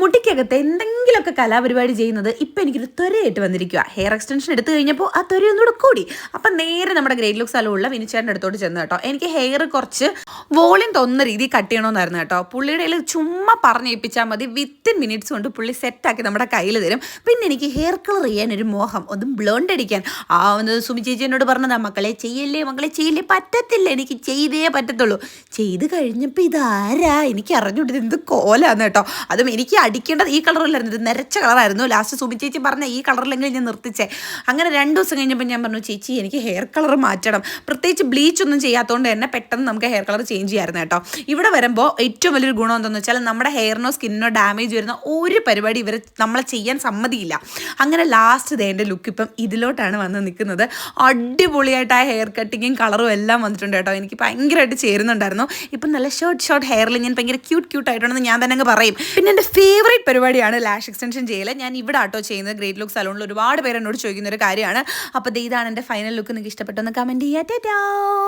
മുടിക്കകത്ത് എന്തെങ്കിലുമൊക്കെ കലാപരിപാടി ചെയ്യുന്നത് ഇപ്പം എനിക്കൊരു ത്വരയായിട്ട് വന്നിരിക്കുക ഹെയർ എക്സ്റ്റൻഷൻ എടുത്തു കഴിഞ്ഞപ്പോൾ ആ ത്വര ഒന്നുകൂടെ കൂടി. അപ്പം നേരെ നമ്മുടെ ഗ്രേറ്റ് ലുക്ക് സ്ഥലമുള്ള വിനിച്ചേട്ടന്റെ അടുത്തോട്ട് ചെന്ന് കേട്ടോ. എനിക്ക് ഹെയർ കുറച്ച് വോളിയം തോന്നുന്ന രീതിയിൽ കട്ട് ചെയ്യണമെന്നായിരുന്നു കേട്ടോ. പുള്ളിയുടെ കയ്യിൽ ചുമ്മാ പറഞ്ഞേൽപ്പിച്ചാൽ മതി. വിത്തിൻ മിനിറ്റ്സ് കൊണ്ട് പുള്ളി സെറ്റാക്കി നമ്മുടെ കയ്യിൽ തരും. പിന്നെ എനിക്ക് ഹെയർ കളർ ചെയ്യാൻ ഒരു മോഹം. ഒന്നും ബ്ലോണ്ട് അടിക്കാൻ. ആ ഒന്ന് സുമി ചേച്ചി എന്നോട് മക്കളെ ചെയ്യല്ലേ മക്കളെ ചെയ്യല്ലേ? പറ്റത്തില്ല. എനിക്ക് ചെയ്തേ പറ്റത്തുള്ളൂ. ചെയ്ത് കഴിഞ്ഞപ്പോൾ ഇതാരാ? എനിക്ക് അറിഞ്ഞുകൊണ്ട് എന്ത് കോലാന്ന് കേട്ടോ. അതും എനിക്ക് അടിക്കേണ്ടത് ഈ കളറിലായിരുന്നു. ഇത് നിരച്ച കളറായിരുന്നു. ലാസ്റ്റ് സുമി ചേച്ചി പറഞ്ഞ ഈ കളറിലെങ്കിലും ഞാൻ നിർത്തിച്ചേ. അങ്ങനെ രണ്ട് ദിവസം കഴിഞ്ഞപ്പോൾ ഞാൻ പറഞ്ഞു ചേച്ചി എനിക്ക് ഹെയർ കളർ മാറ്റണം. പ്രത്യേകിച്ച് ബ്ലീച്ച് ഒന്നും ചെയ്യാത്തതുകൊണ്ട് തന്നെ പെട്ടെന്ന് നമുക്ക് ഹെയർ കളർ ചേഞ്ച് ചെയ്യാമായിരുന്നു കേട്ടോ. ഇവിടെ വരുമ്പോൾ ഏറ്റവും വലിയൊരു ഗുണം എന്താണെന്ന് വെച്ചാൽ നമ്മുടെ ഹെയറിനോ സ്കിന്നിനോ ഡാമേജ് വരുന്ന ഒരു പരിപാടി ഇവർ നമ്മളെ ചെയ്യാൻ സമ്മതിയില്ല. അങ്ങനെ ലാസ്റ്റ് ദേ എന്റെ ലുക്ക് ഇപ്പം ഇതിലോട്ടാണ് വന്ന് നിൽക്കുന്നത്. അടിപൊളിയായിട്ട് ആ ഹെയർ കട്ടിങ്ങും കളറും എല്ലാം വന്നിട്ടുണ്ട് കേട്ടോ. എനിക്ക് ഭയങ്കരമായിട്ട് ചേരുന്നുണ്ടായിരുന്നു. ഇപ്പം നല്ല ഷോർട്ട് ഷോർട്ട് ഹെയറിൽ ഞാൻ ഭയങ്കര ക്യൂട്ട് ക്യൂട്ട് ആയിട്ടുണ്ടെന്ന് ഞാൻ തന്നെ അങ്ങ് പറയും. പിന്നെ എന്റെ ഫേവറേറ്റ് പരിപാടിയാണ് ലാഷ് എക്സ്റ്റൻഷൻ ചെയ്യൽ ഞാൻ ഇവിടെ ആട്ടോ ചെയ്യുന്നത്. ഗ്രേറ്റ് ലുക്ക് സലൂണിൽ ഒരുപാട് പേര് എന്നോട് ചോദിക്കുന്ന ഒരു കാര്യമാണ്. അപ്പോൾ ഇതാണ് എന്റെ ഫൈനൽ ലുക്ക് നിങ്ങൾക്ക് ഇഷ്ടപ്പെട്ടൊന്ന് കമന്റ് ചെയ്യാം.